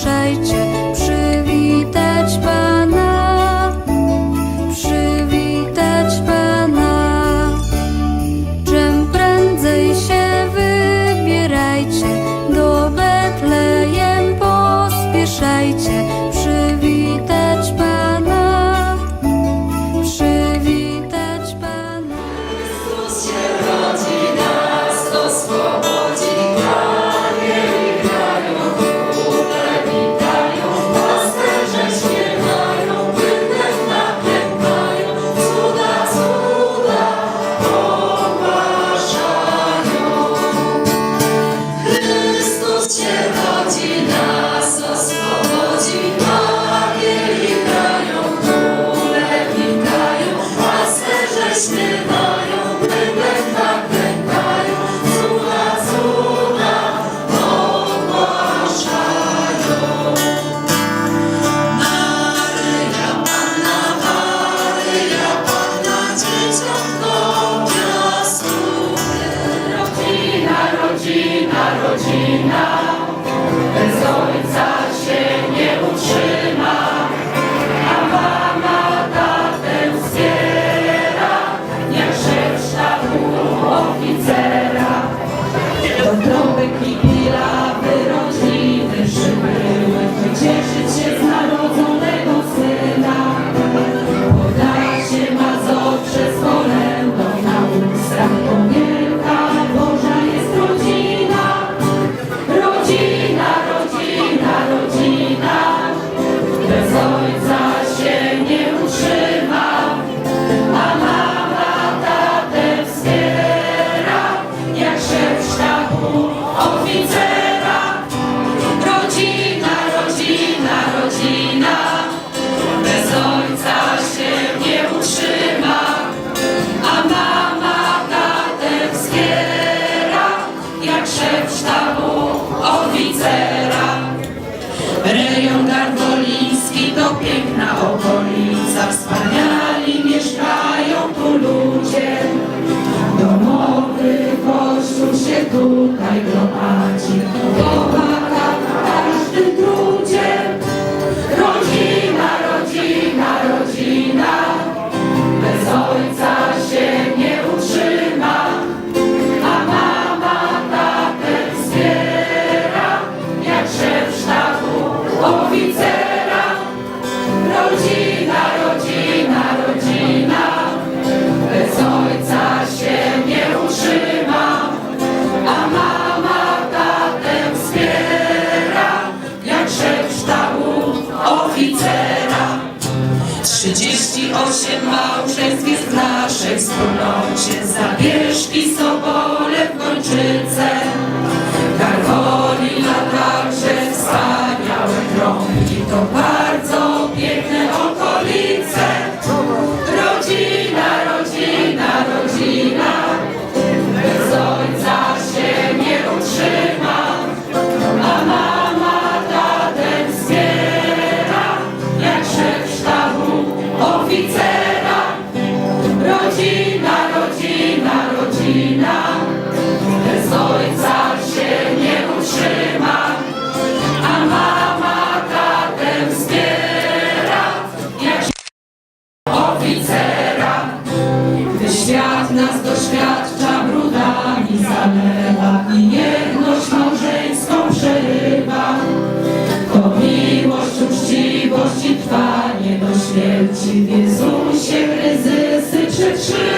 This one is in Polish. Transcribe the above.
Zapraszajcie 38 małżeństw jest w naszej wspólnocie, Zabierzki, Sobole, w Gończyce. Także wspaniałe krągi to świadcza brudami zalewa i jedność małżeńską przerywa. To miłość, uczciwość i trwanie do śmierci w Jezusie kryzysy przetrzyma.